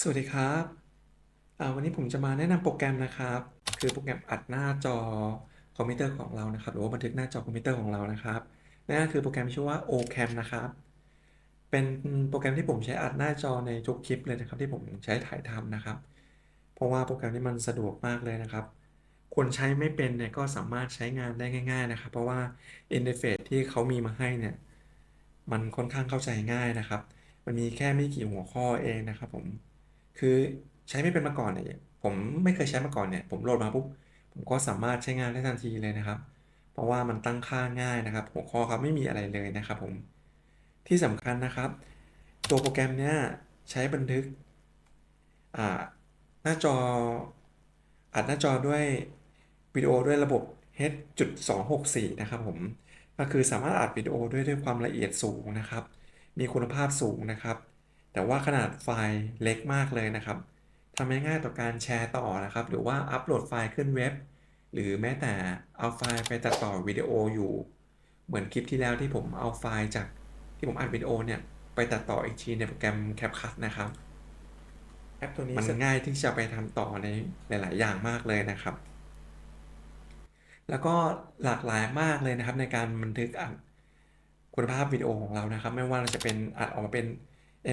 สวัสดีครับวันนี้ผมจะมาแนะนำโปรแกรมนะครับ คือโปรแกรมอัดหน้าจอคอมพิวเตอร์ของเรานะครับ หรือว่าบันทึกหน้าจอคอมพิวเตอร์ของเรานะครับนั่นก็คือโปรแกรมชื่อว่า Ocam นะครับ เป็นโปรแกรมที่ผมใช้อัดหน้าจอในทุกคลิปเลยนะครับ ที่ผมใช้ถ่ายทำนะครับ เพราะว่าโปรแกรมนี้มันสะดวกมากเลยนะครับคนใช้ไม่เป็นเนี่ยก็สามารถใช้งานได้ง่าย ๆ นะครับ เพราะว่าอินเทอร์เฟซที่เขามีมาให้เนี่ยมันค่อนข้างเข้าใจง่ายนะครับ มันมีแค่ไม่กี่หัวข้อเองนะครับผม คือใช้ไม่เป็นมาก่อนเนี่ยผมไม่เคยใช้มาก่อนเนี่ย ผมโหลดมาปุ๊บผมก็สามารถใช้งานได้ทันทีเลยนะครับ เพราะว่ามันตั้งค่าง่ายนะครับ หัวข้อครับไม่มีอะไรเลยนะครับผมที่สำคัญนะครับ ตัวโปรแกรมเนี้ยใช้บันทึกอ่าหน้าจออัดหน้าจอด้วยวิดีโอด้วยระบบ H.264 นะครับผมก็คือสามารถอัดวิดีโอด้วยด้วยความละเอียดสูงนะครับ มีคุณภาพสูงนะครับ แต่ว่าขนาดไฟล์เล็กมากเลยนะครับทำให้ง่ายต่อการแชร์ต่อนะครับ หรือว่าอัปโหลดไฟล์ขึ้นเว็บ หรือแม้แต่เอาไฟล์ไปตัดต่อวิดีโออยู่ เหมือนคลิปที่แล้วที่ผมเอาไฟล์จากที่ผมอัดวิดีโอเนี่ยไปตัดต่ออีกทีในโปรแกรม CapCut นะครับแอปตัวนี้มันง่ายที่จะไปทำต่อในหลาย ๆ อย่างมากเลยนะครับ แล้วก็หลากหลายมากเลยนะครับในการบันทึกอัดคุณภาพวิดีโอของเรานะครับ ไม่ว่าเราจะเป็นอัดออกมาเป็น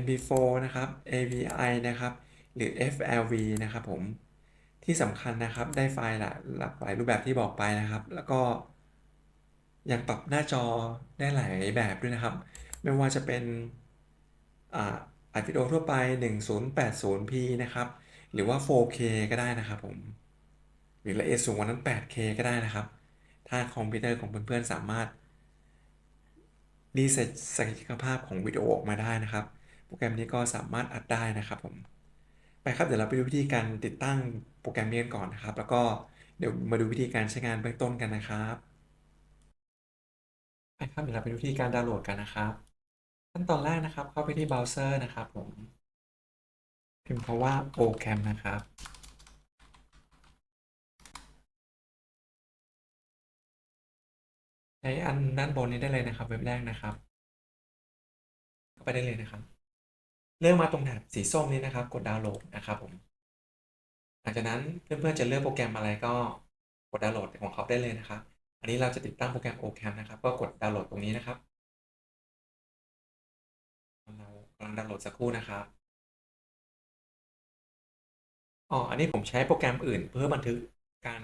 MP4 นะครับ AVI นะครับ หรือ FLV นะครับผม ที่สำคัญนะครับได้ไฟล์หลากหลากหลายรูปแบบที่บอกไปนะครับ แล้วก็ยังปรับหน้าจอได้หลายแบบด้วยนะครับ ไม่ว่าจะเป็นอัดวิดีโอทั่วไป 1080p นะครับ หรือว่า 4K ก็ได้นะครับผม หรือละเอียดสูงกว่านั้น 8K ก็ได้นะครับ ถ้าคอมพิวเตอร์ของเพื่อนๆสามารถรีเซตศักยภาพของวิดีโอออกมาได้นะครับ โปรแกรมนี้ก็สามารถอัดได้นะครับผม ไปครับเดี๋ยวเราไปดูวิธีการติดตั้งโปรแกรมนี้กันก่อนนะครับ แล้วก็เดี๋ยวมาดูวิธีการใช้งานเบื้องต้นกันนะครับไปครับเดี๋ยวเราไปดูวิธีการดาวน์โหลดกันนะครับ ขั้นตอนแรกนะครับ เข้าไปที่เบราว์เซอร์นะครับผม พิมพ์คำว่า Ocam นะครับใช้อันด้านบนนี้ได้เลยนะครับ เว็บแรกนะครับ เข้าไปได้เลยนะครับ เลือกมาตรงแถบสีส้มนี้นะครับ กดดาวน์โหลดนะครับผมหลังจากนั้นเพื่อนๆจะเลือกโปรแกรมอะไรก็กดดาวน์โหลดของเขาได้เลยนะครับ อันนี้เราจะติดตั้งโปรแกรม Ocam นะครับ ก็กดดาวน์โหลดตรงนี้นะครับเรากำลังดาวน์โหลดสักครู่นะครับอ๋ออันนี้ผมใช้โปรแกรมอื่น เพื่อบันทึกการ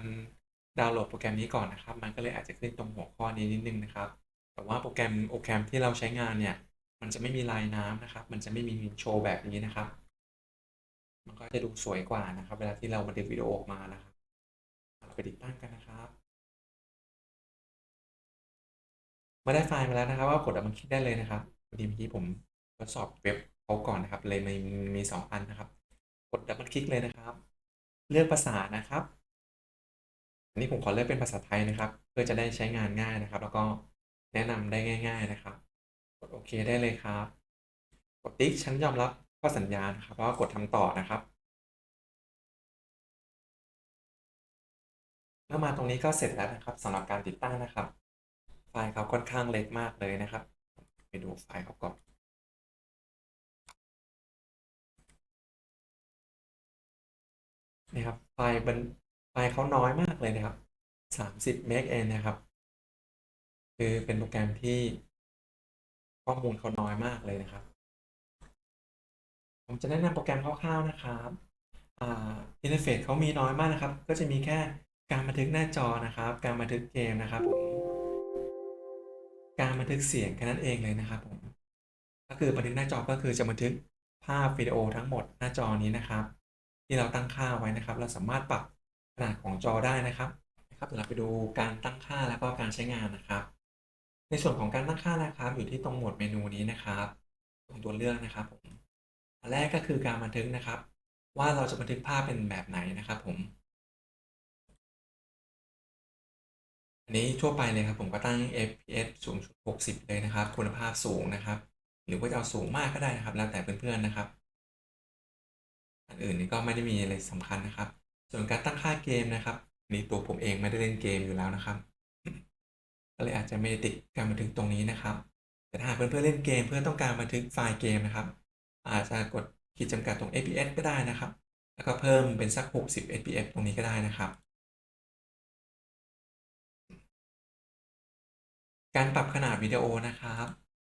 ดาวน์โหลดโปรแกรมนี้ก่อนนะครับ มันก็เลยอาจจะขึ้นตรงหัวข้อนี้นิดนึงนะครับ แต่ว่าโปรแกรม Ocam ที่เราใช้งานเนี่ย มันจะไม่มีลายน้ำนะครับ มันจะไม่มีโชว์แบบนี้นะครับ มันก็จะดูสวยกว่านะครับ เวลาที่เราบันทึกวิดีโอออกมานะครับเราไปติดตั้งกันนะครับมื่อได้ไฟล์มาแล้วนะครับ ว่ากดดับเบิลคลิกได้เลยนะครับพอดีเมื่อกี้ผมทดสอบเว็บเขาก่อนนะครับ เลยมีมีสองอันนะครับ กดดับเบิลคลิกเลยนะครับ เลือกภาษานะครับอันนี้ผมขอเลือกเป็นภาษาไทยนะครับ เพื่อจะได้ใช้งานง่ายนะครับ แล้วก็แนะนำได้ง่าย ๆนะครับ ดโอเคได้เลยครับ กดติ๊กฉันยอมรับข้อสัญญานะครับแล้วก็กดทำต่อนะครับเมื่อมาตรงนี้ก็เสร็จแล้วนะครับสำหรับการติดตั้งนะครับ ไฟล์เขาค่อนข้างเล็กมากเลยนะครับ ไปดูไฟล์เขาก่อนนี่ครับไฟล์มันไฟล์เขาน้อยมากเลยนะครับ 30เมกเองนะครับ คือเป็นโปรแกรมที่ ข้อมูลเขาน้อยมากเลยนะครับ ผมจะแนะนำโปรแกรมคร่าวๆนะครับอินเทอร์เฟซเขามีน้อยมากนะครับ ก็จะมีแค่การบันทึกหน้าจอนะครับ การบันทึกเกมนะครับผมการบันทึกเสียงแค่นั้นเองเลยนะครับผมก็คือบันทึกหน้าจอก็คือจะบันทึกภาพวิดีโอทั้งหมดหน้าจอนี้นะครับ ที่เราตั้งค่าไว้นะครับ เราสามารถปรับขนาดของจอได้นะครับนะครับเดี๋ยวเราไปดูการตั้งค่าแล้วก็การใช้งานนะครับ ในส่วนของการตั้งค่านะครับ อยู่ที่ตรงหมวดเมนูนี้นะครับตรงตัวเลือกนะครับผมอันแรกก็คือการบันทึกนะครับ ว่าเราจะบันทึกภาพเป็นแบบไหนนะครับ ผม อันนี้ทั่วไปเลยครับ ผมก็ตั้ง fps สูงสุด60 เลยนะครับ คุณภาพสูงนะครับ หรือว่าจะเอาสูงมากก็ได้นะครับ แล้วแต่เพื่อนๆนะครับ อันอื่นนี่ก็ไม่ได้มีอะไรสำคัญนะครับ ส่วนการตั้งค่าเกมนะครับนี่ตัวผมเองไม่ได้เล่นเกมอยู่แล้วนะครับ ก็เลยอาจจะไม่ติดการบันทึกตรงนี้นะครับ แต่ถ้าเพื่อนๆเล่นเกมเพื่อต้องการบันทึกไฟล์เกมนะครับ อาจจะกดขีดจำกัดตรง fps ก็ได้นะครับ แล้วก็เพิ่มเป็นสัก 60 fps ตรงนี้ก็ได้นะครับ การปรับขนาดวิดีโอนะครับ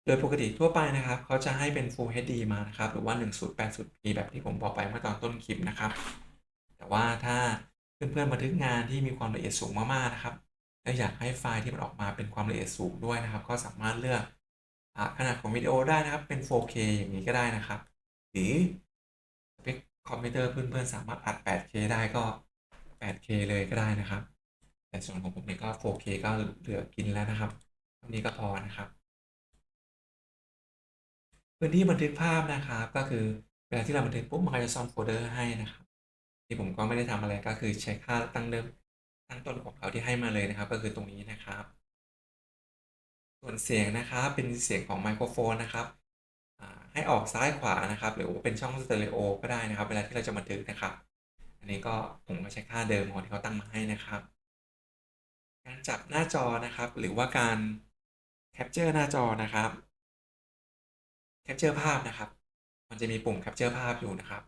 โดยปกติทั่วไปนะครับ เขาจะให้เป็น Full HD มานะครับ หรือว่า 1080p แบบที่ผมบอกไปเมื่อตอนต้นคลิปนะครับ แต่ว่าถ้าเพื่อนๆบันทึกงานที่มีความละเอียดสูงมากๆนะครับ และอยากให้ไฟล์ที่มันออกมาเป็นความละเอียดสูงด้วยนะครับ ก็สามารถเลือกอขนาดของวิดีโอได้นะครับเป็น 4K อย่างนี้ก็ได้นะครับ หรือสเปคคอมพิวเตอร์เพื่อนๆสามารถอัด 8K ได้ก็ 8K เลยก็ได้นะครับ แต่ส่วนของผมเนี่ยก็ 4K ก็เหลือกินแล้วนะครับเท่านี้ก็พอนะครับพื้นที่บันทึกภาพนะครับ ก็คือเวลาที่เราบันทึกปุ๊บมันก็จะซ่อนโฟลเดอร์ให้นะครับ ที่ผมก็ไม่ได้ทำอะไรก็คือใช้ค่าตั้งเดิม ตั้งต้นของเขาที่ให้มาเลยนะครับ ก็คือตรงนี้นะครับ ส่วนเสียงนะครับเป็นเสียงของไมโครโฟนนะครับให้ออกซ้ายขวานะครับ หรือว่าเป็นช่องสเตอริโอก็ได้นะครับ เวลาที่เราจะบันทึกนะครับ อันนี้ก็ผมก็ใช้ค่าเดิมของที่เขาตั้งมาให้นะครับ การจับหน้าจอนะครับ หรือว่าการแคปเจอร์หน้าจอนะครับแคปเจอร์ภาพนะครับ มันจะมีปุ่มแคปเจอร์ภาพอยู่นะครับ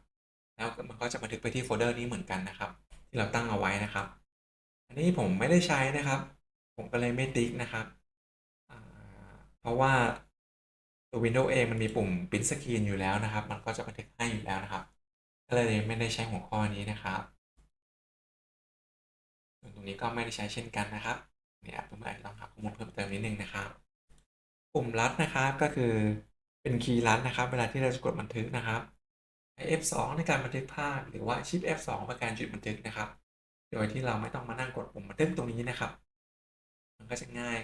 แล้วมันก็จะบันทึกไปที่โฟลเดอร์นี้เหมือนกันนะครับ ที่เราตั้งเอาไว้นะครับ อันนี้ผมไม่ได้ใช้นะครับ ผมก็เลยไม่ติ๊กนะครับ เพราะว่าตัว Windows เองมันมีปุ่ม Print Screen อยู่แล้วนะครับ มันก็จะบันทึกให้อยู่แล้วนะครับ ก็เลยไม่ได้ใช้หัวข้อนี้นะครับส่วนตรงนี้ก็ไม่ได้ใช้เช่นกันนะครับ เนี่ยเพื่อนๆอาจจะต้องหาข้อมูลเพิ่มเติมนิดนึงนะครับ ปุ่มลัดนะครับก็คือเป็นคีย์ลัดนะครับ เวลาที่เราจะกดบันทึกนะครับใช้ F2 ในการบันทึกภาพหรือว่าชิป F2 ในการหยุดบันทึกนะครับ โดยที่เราไม่ต้องมานั่งกดปุ่มบันทึกตรงนี้นะครับ มันก็จะง่าย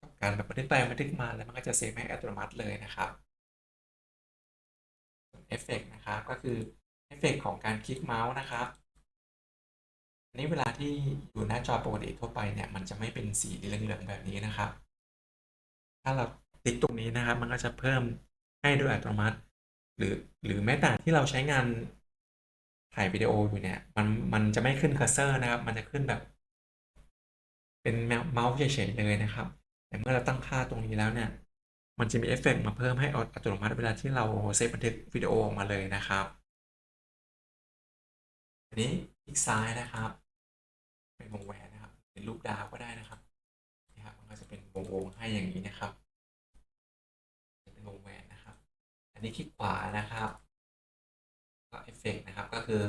กับการแบบบันทึกไปบันทึกมาแล้วมันก็จะเซฟให้อัตโนมัติเลยนะครับเอฟเฟกนะครับก็คือเอฟเฟกของการคลิกเมาส์นะครับอันนี้เวลาที่อยู่หน้าจอปกติทั่วไปเนี่ยมันจะไม่เป็นสีเหลืองๆแบบนี้นะครับ ถ้าเราติ๊กตรงนี้นะครับ มันก็จะเพิ่มให้โดยอัตโนมัติ หรือหรือแม้แต่ที่เราใช้งาน ถ่ายวิดีโออยู่เนี่ย มันมันจะไม่ขึ้นเคอร์เซอร์นะครับ มันจะขึ้นแบบ เป็นเมาส์เฉยๆเลยนะครับ แต่เมื่อเราตั้งค่าตรงนี้แล้วเนี่ย มันจะมีเอฟเฟกต์มาเพิ่มให้อัตโนมัติเวลาที่เราเซฟบันทึกวิดีโอออกมาเลยนะครับอันนี้คลิกซ้ายนะครับเป็นวงแหวนนะครับเป็นรูปดาวก็ได้นะครับนี่ครับมันก็จะเป็นวงๆให้อย่างนี้นะครับ เป็นวงแหวนนะครับ อันนี้คลิกขวานะครับ ก็เอฟเฟกต์นะครับ ก็คือ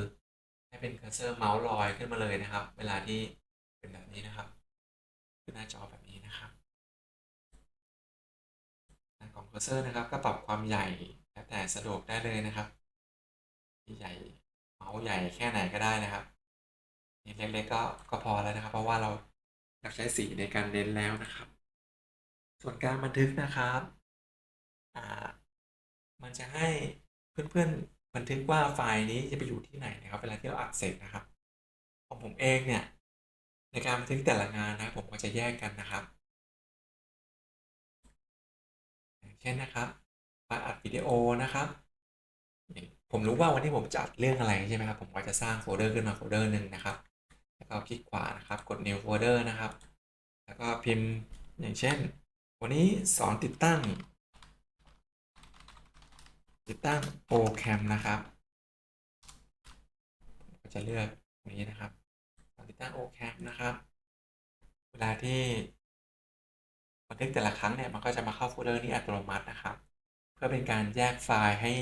ให้เป็นเคอร์เซอร์เมาส์ลอยขึ้นมาเลยนะครับ เวลาที่เป็นแบบนี้นะครับขึ้นหน้าจอแบบนี้นะครับของเคอร์เซอร์นะครับ ก็ปรับความใหญ่แล้วแต่สะดวกได้เลยนะครับใหญ่เมาส์ใหญ่แค่ไหนก็ได้นะครับนี่เล็กๆก็ก็พอแล้วนะครับ เพราะว่าเราอยากใช้สีในการเน้นแล้วนะครับ ส่วนการบันทึกนะครับอ่ามันจะให้เพื่อนๆ บันทึกว่าไฟล์นี้จะไปอยู่ที่ไหนนะครับเวลาที่เราอัดเสร็จนะครับ ของผมเองเนี่ยในการบันทึกแต่ละงานนะผมก็จะแยกกันนะครับ เช่นนะครับไฟล์อัดวิดีโอนะครับ ผมรู้ว่าวันที่ผมจะอัดเรื่องอะไรใช่ไหมครับ ผมก็จะสร้างโฟลเดอร์ขึ้นมาโฟลเดอร์หนึ่งนะครับ แล้วก็คลิกขวานะครับ กด new folder นะครับ แล้วก็พิมพ์อย่างเช่น วันนี้สอนติดตั้ง ติดตั้งโปรแกรมนะครับก็จะเลือกตรงนี้นะครับติดตั้งโอแคมนะครับ เวลาที่บันทึกแต่ละครั้งเนี่ยมันก็จะมาเข้าโฟลเดอร์นี้อัตโนมัตินะครับ เพื่อเป็นการแยกไฟล์ให้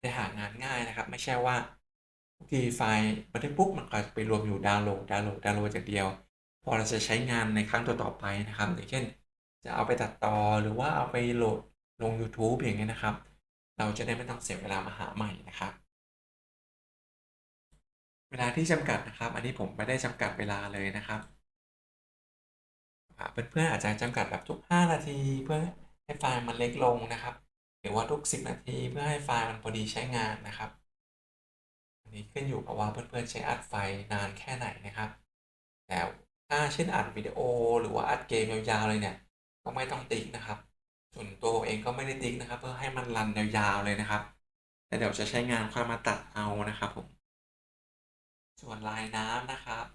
ได้หางานง่ายนะครับ ไม่ใช่ว่าทุกทีไฟล์บันทึกปุ๊บมันก็ไปรวมอยู่ดาวน์โหลดดาวน์โหลดดาวน์โหลดจากเดียว พอเราจะใช้งานในครั้งต่อๆไปนะครับอย่างเช่น จะเอาไปตัดต่อหรือว่าเอาไปโหลดลง YouTube อย่างเงี้ยนะครับ เราจะได้ไม่ต้องเสียเวลามาหาใหม่นะครับ เวลาที่จำกัดนะครับ อันนี้ผมไม่ได้จำกัดเวลาเลยนะครับเพื่อนๆอาจจะจำกัดแบบทุก 5 นาทีเพื่อให้ไฟล์มันเล็กลงนะครับ หรือว่าทุก 10 นาทีเพื่อให้ไฟล์มันพอดีใช้งานนะครับ อันนี้ขึ้นอยู่กับว่าเพื่อนๆใช้อัดไฟนานแค่ไหนนะครับ แต่ถ้าเช่นอัดวิดีโอ หรือว่าอัดเกมยาวๆเลยเนี่ยก็ไม่ต้องติ๊กนะครับ ส่วนตัวเองก็ไม่ได้ติ๊กนะครับ เพื่อให้มันรันยาวๆเลยนะครับแต่เดี๋ยวจะใช้งานค่อยมาตัดเอานะครับผม ส่วนลายน้ำนะครับ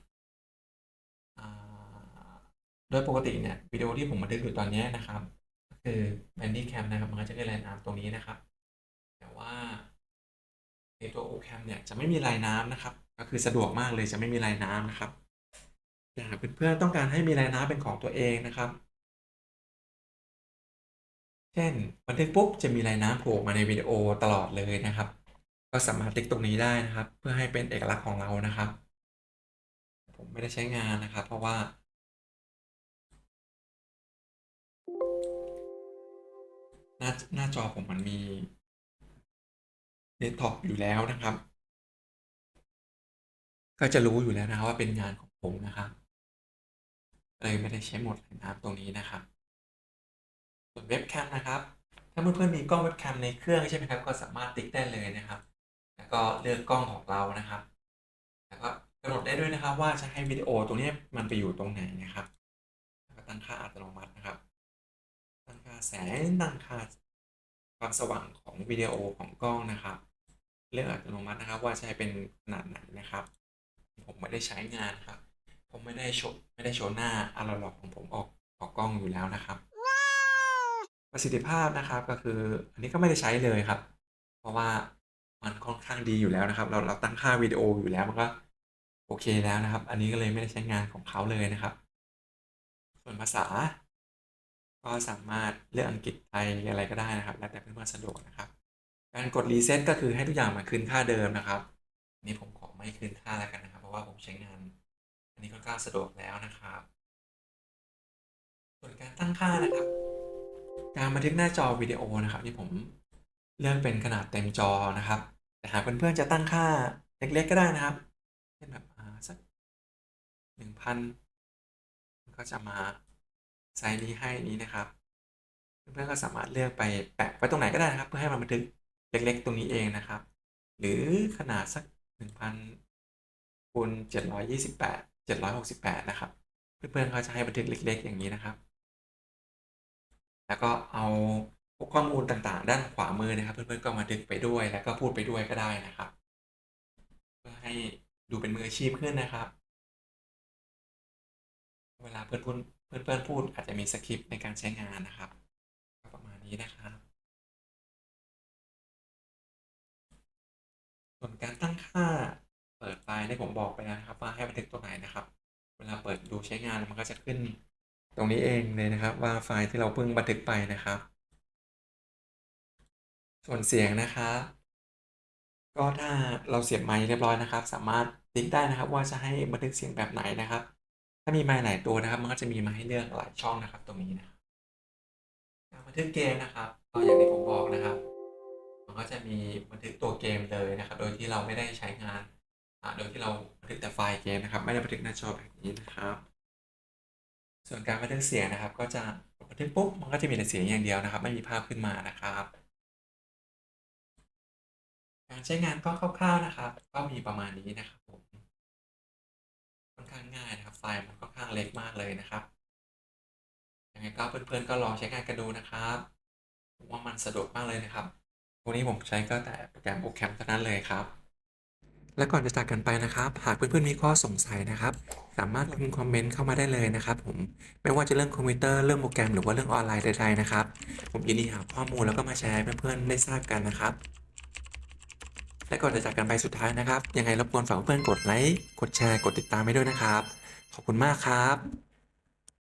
โดยปกติเนี่ยวิดีโอที่ผมบันทึกอยู่ตอนนี้นะครับ คือ Bandicam นะครับมันก็จะได้ลายน้ำตรงนี้นะครับ แต่ว่าแกรมเนี่ยจะไม่มีลายน้ำนะครับ ก็คือสะดวกมากเลยจะไม่มีลายน้ำนะครับแต่หากเพื่อนๆต้องการให้มีลายน้ำเป็นของตัวเองนะครับ เช่น บันทึกปุ๊บจะมีลายน้ำโผล่มาในวิดีโอตลอดเลยนะครับ ก็สามารถติ๊กตรงนี้ได้นะครับ เพื่อให้เป็นเอกลักษณ์ของเรานะครับ ผมไม่ได้ใช้งานนะครับ เพราะว่า หน้าหน้าจอผมมันมีเดสก์ท็อปอยู่แล้วนะครับ ก็จะรู้อยู่แล้วนะว่าเป็นงานของผมนะครับเลยไม่ได้ใช้หมดลายน้ำตรงนี้นะครับ ส่วนเว็บแคมนะครับ ถ้าเพื่อนๆมีกล้องเว็บแคมในเครื่องใช่ไหมครับ ก็สามารถติ๊กได้เลยนะครับ แล้วก็เลือกกล้องของเรานะครับ แล้วก็กำหนดได้ด้วยนะครับ ว่าจะให้วิดีโอตรงนี้มันไปอยู่ตรงไหนนะครับแล้วก็ตั้งค่าอัตโนมัตินะครับ ตั้งค่าแสง ตั้งค่าความสว่างของวิดีโอของกล้องนะครับ เลือกอัตโนมัตินะครับ ว่าให้เป็นขนาดไหนนะครับ ผมไม่ได้ใช้งานครับ ผมไม่ได้โชว์ไม่ได้โชว์หน้าอะล็อกของผมออกออกกล้องอยู่แล้วนะครับ ประสิทธิภาพนะครับก็คืออันนี้ก็ไม่ได้ใช้เลยครับ เพราะว่ามันค่อนข้างดีอยู่แล้วนะครับ เราเราตั้งค่าวิดีโออยู่แล้วมันก็โอเคแล้วนะครับ อันนี้ก็เลยไม่ได้ใช้งานของเขาเลยนะครับ ส่วนภาษา ก็สามารถเลือกอังกฤษไทยอะไรก็ได้นะครับ แล้วแต่เพื่อนๆสะดวกนะครับ การกดรีเซ็ตก็คือให้ทุกอย่างมาคืนค่าเดิมนะครับอันนี้ผมขอไม่คืนค่าแล้วกันนะครับ เพราะว่าผมใช้งาน อันนี้ค่อนข้างสะดวกแล้วนะครับ ส่วนการตั้งค่านะครับ การบันทึกหน้าจอวิดีโอนะครับที่ผมเลือกเป็นขนาดเต็มจอนะครับ แต่หากเพื่อนๆจะตั้งค่าเล็ก ๆ ก็ได้นะครับเช่นแบบสักหนึ่งพันก็จะมาไซส์นี้ให้นี้นะครับ เพื่อนๆก็สามารถเลือกไปแปะไว้ตรงไหนก็ได้นะครับ เพื่อให้มันบันทึกเล็ก ๆ ตรงนี้เองนะครับ หรือขนาดสักหนึ่งพันคูณเจ็ดร้อยยี่สิบแปดเจ็ดร้อยหกสิบแปดนะครับ เพื่อนๆเขาจะให้บันทึกเล็ก ๆ อย่างนี้นะครับ แล้วก็เอาข้อมูลต่างๆ ด้านขวามือนะครับ เพื่อนๆก็มาดึกไปด้วย แล้วก็พูดไปด้วยก็ได้นะครับ เพื่อให้ดูเป็นมืออาชีพขึ้นนะครับ เวลาเพื่อนพูดเพื่อนๆพูดอาจจะมีสคริปต์ในการใช้งานนะครับก็ประมาณนี้นะครับส่วนการตั้งค่าเปิดไฟล์ที่ผมบอกไปแล้วนะครับ ว่าให้บันทึกตัวไหนนะครับ เวลาเปิดดูใช้งานมันก็จะขึ้น ตรงนี้เองเลยนะครับว่าไฟล์ที่เราเพิ่งบันทึกไปนะครับ ส่วนเสียงนะครับก็ถ้าเราเสียบไมค์เรียบร้อยนะครับ สามารถติ๊กได้นะครับ ว่าจะให้บันทึกเสียงแบบไหนนะครับ ถ้ามีไมค์หลายตัวนะครับ มันก็จะมีมาให้เลือกหลายช่องนะครับ ตรงนี้นะครับการบันทึกเกมนะครับก็อย่างที่ผมบอกนะครับ มันก็จะมีบันทึกตัวเกมเลยนะครับ โดยที่เราไม่ได้ใช้งานโดยที่เราบันทึกแต่ไฟล์เกมนะครับ ไม่ได้บันทึกหน้าจอแบบนี้นะครับ ส่วนการบันทึกเสียงนะครับ ก็จะกดบันทึกปุ๊บมันก็จะมีแต่เสียงอย่างเดียวนะครับ ไม่มีภาพขึ้นมานะครับการใช้งานก็คร่าวๆนะครับ ก็มีประมาณนี้นะครับผมค่อนข้างง่ายนะครับ ไฟล์มันค่อนข้างเล็กมากเลยนะครับยังไงก็เพื่อนๆก็ลองใช้งานกันดูนะครับผมว่ามันสะดวกมากเลยนะครับ วันนี้ผมใช้ก็แต่โปรแกรมโปรแกรมเท่านั้นเลยครับ และก่อนจะจากกันไปนะครับ หากเพื่อนๆมีข้อสงสัยนะครับ สามารถพิมพ์คอมเมนต์เข้ามาได้เลยนะครับ ผมไม่ว่าจะเรื่องคอมพิวเตอร์เรื่องโปรแกรมหรือว่าเรื่องออนไลน์ใดๆนะครับ ผมยินดีหาข้อมูลแล้วก็มาแชร์ให้เพื่อนๆได้ทราบกันนะครับและก่อนจะจากกันไปสุดท้ายนะครับ ยังไงรบกวนฝากเพื่อนๆกดไลค์กดแชร์กดติดตามให้ด้วยนะครับ ขอบคุณมากครับ